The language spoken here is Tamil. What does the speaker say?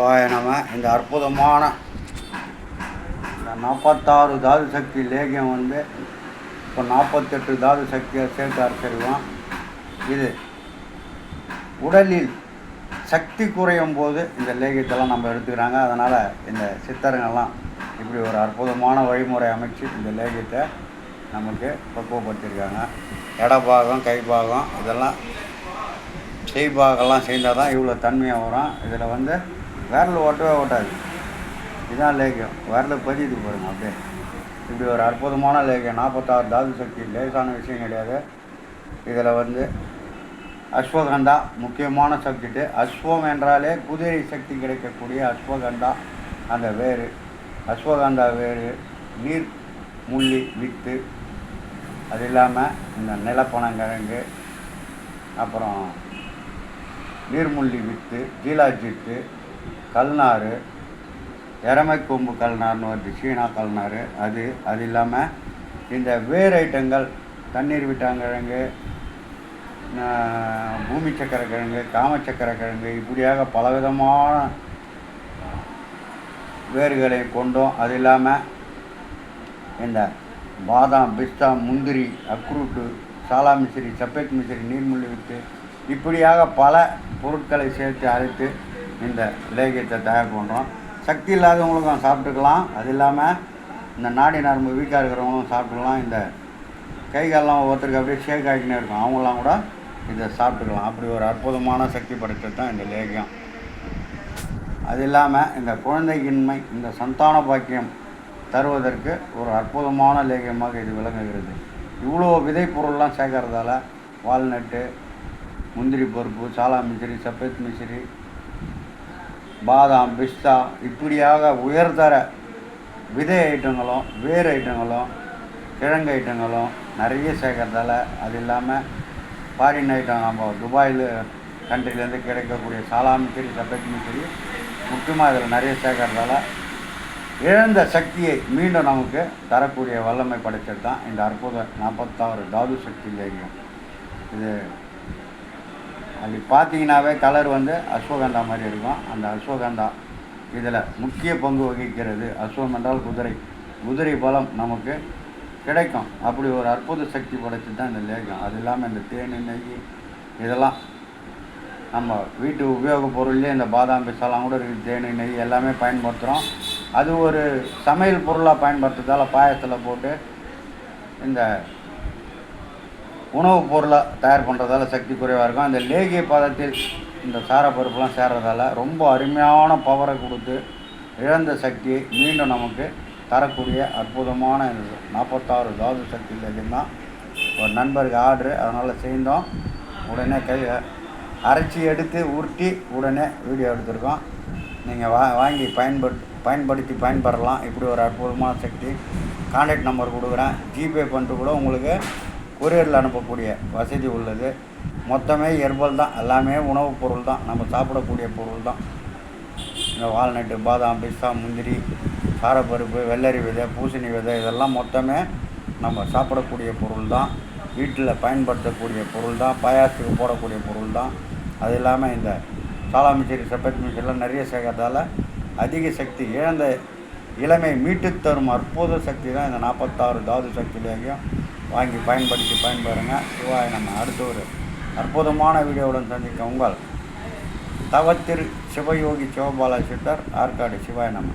சிவாய நம. இந்த அற்புதமான இந்த நாற்பத்தாறு தாது சக்தி லேகியம் வந்து இப்போ நாற்பத்தெட்டு தாது சக்தியை சேர்த்து அரைச்சிருக்கோம் இது உடலில் சக்தி குறையும் போது இந்த லேகியத்தெல்லாம் நம்ம எடுத்துக்கிறாங்க. அதனால் இந்த சித்தருங்கெல்லாம் இப்படி ஒரு அற்புதமான வழிமுறை அமைச்சு இந்த லேகியத்தை நமக்கு பக்குவப்படுத்தியிருக்காங்க. இடப்பாகம் கைப்பாகம் இதெல்லாம் செய்பாகெல்லாம் செய்தால் தான் இவ்வளோ தன்மையாக வரும். இதில் வந்து விரல் ஓட்டவே ஓட்டாது. இதுதான் லேகியம் விரல் பதியுது பாருங்க அப்படியே. இப்படி ஒரு அற்புதமான லேகியம் நாற்பத்தாறு தாது சக்தி லேசான விஷயம் கிடையாது. இதில் வந்து அஸ்வகந்தா முக்கியமான சப்ஜெக்ட்டு. அஸ்வம் என்றாலே குதிரை சக்தி கிடைக்கக்கூடிய அஸ்வகந்தா அந்த வேறு. அஸ்வகந்தா வேறு நீர் முள்ளி வித்து. அது இல்லாமல் இந்த நிலப்பனங்கிழங்கு அப்புறம் நீர்முள்ளி வித்து ஜீலாஜித்து கல்நாறு எரமைக்கொம்பு கல்நார்னு வருது சீனா கல்நாறு. அது அது இல்லாமல் இந்த வேர் ஐட்டங்கள் தண்ணீர் விட்டாங்கிழங்கு பூமி சக்கரை கிழங்கு காமச்சக்கர கிழங்கு இப்படியாக பலவிதமான வேர்களை கொண்டோம். அது இல்லாமல் இந்த பாதாம் பிஸ்தா முந்திரி அக்ரூட்டு சாலா மிசிறி சப்பேத் மிசிறி நீர்முள்ளி வித்து இப்படியாக பல பொருட்களை சேர்த்து அரைத்து இந்த லேகியத்தை தயார் பண்ணுறோம். சக்தி இல்லாதவங்களுக்கும் சாப்பிட்டுக்கலாம். அது இல்லாமல் இந்த நாடி நரம்பு வீக்காக இருக்கிறவங்களும் சாப்பிட்டுக்கலாம். இந்த கை காலெல்லாம் ஒவ்வொருத்தருக்கு அப்படியே ஷேக் ஆகிக்கினே இருக்கும். அவங்களாம் கூட இதை சாப்பிட்டுக்கலாம். அப்படி ஒரு அற்புதமான சக்தி படைத்தது தான் இந்த லேகியம். அது இல்லாமல் இந்த குழந்தையின்மை இந்த சந்தான பாக்கியம் தருவதற்கு ஒரு அற்புதமான லேகியமாக இது விளங்குகிறது. இவ்வளோ விதை பொருள்லாம் சேர்க்கறதால வால்நட்டு முந்திரி பருப்பு சாலா மிசிறி சப்பேத் மிசிறி பாதாம் பிஸ்தா இப்படியாக உயர்தர விதை ஐட்டங்களும் வேர் ஐட்டங்களும் கிழங்கு ஐட்டங்களும் நிறைய சேர்க்கறதால அது இல்லாமல் ஃபாரின் ஐட்டம் நம்ம துபாயில் கண்ட்ரிலேருந்து கிடைக்கக்கூடிய சாலாமும் சரி சப்பேத் சரி முக்கியமாக இதில் நிறைய சேர்க்கறதால இழந்த சக்தியை மீண்டும் நமக்கு தரக்கூடிய வல்லமை படைத்தது தான் இந்த அற்புத நாற்பத்தாறு தாது சக்தி லேகியம் இது அப்படி பார்த்தீங்கன்னாவே கலர் வந்து அஸ்வகந்தா மாதிரி இருக்கும். அந்த அஸ்வகந்தா இதில் முக்கிய பங்கு வகிக்கிறது. அஸ்வம் என்றால் குதிரை. குதிரை பலம் நமக்கு கிடைக்கும். அப்படி ஒரு அற்புத சக்தி படைச்சி தான் இந்த லேகம். அது இல்லாமல் இந்த தேன் நெய் இதெல்லாம் நம்ம வீட்டு உபயோக பொருள்லேயே இந்த பாதாம் பிசாலாம் கூட இருக்குது. தேன் நெய் எல்லாமே பயன்படுத்துகிறோம். அது ஒரு சமையல் பொருளாக பயன்படுத்துறதால பாயசத்தில் போட்டு இந்த உணவுப் பொருளை தயார் பண்ணுறதால சக்தி குறைவாக இருக்கும். அந்த லேகிய பதத்தில் இந்த சாரப்பருப்புலாம் சேர்றதால ரொம்ப அருமையான பவரை கொடுத்து இழந்த சக்தியை மீண்டும் நமக்கு தரக்கூடிய அற்புதமான இந்த நாற்பத்தாறு தாது சக்தி லேகியம் ஒரு நண்பருக்கு ஆர்டரு அதனால் செய்தோம். உடனே கை அரைச்சி எடுத்து உருட்டி உடனே வீடியோ எடுத்திருக்கோம். நீங்கள் வா வாங்கி பயன்படுத்தி பயன்படுத்தி பயன்பெறலாம். இப்படி ஒரு அற்புதமான சக்தி. கான்டாக்ட் நம்பர் கொடுக்குறேன். ஜிபே பண்ணிட்டு கூட உங்களுக்கு கொரியரில் அனுப்பக்கூடிய வசதி உள்ளது. மொத்தமே எர்பல் தான். எல்லாமே உணவுப் பொருள் தான். நம்ம சாப்பிடக்கூடிய பொருள் தான். இந்த வால்நட்டு பாதாம் பிஸ்தா முந்திரி சாரப்பருப்பு வெள்ளரி விதை பூசணி விதை இதெல்லாம் மொத்தமே நம்ம சாப்பிடக்கூடிய பொருள் தான். வீட்டில் பயன்படுத்தக்கூடிய பொருள் தான். பாயாசத்துக்கு போடக்கூடிய பொருள் தான். அது இல்லாமல் இந்த சாலா மிச்சரி சப்பத் மிச்சரிலாம் நிறைய சேர்க்கறதால அதிக சக்தி இழந்த இளமை மீட்டு தரும் அற்புத சக்தி தான் இந்த நாற்பத்தாறு தாது சக்தியிலேயும் வாங்கி பயன்படுத்தி பயன்பெறுங்க. சிவாய் நம்ம அடுத்த ஒரு அற்புதமான வீடியோவுடன் சந்திக்க உங்கள் தவத்திரு சிவயோகி சிவபாலா சித்தர் ஆற்காடு சிவாய் நம்ம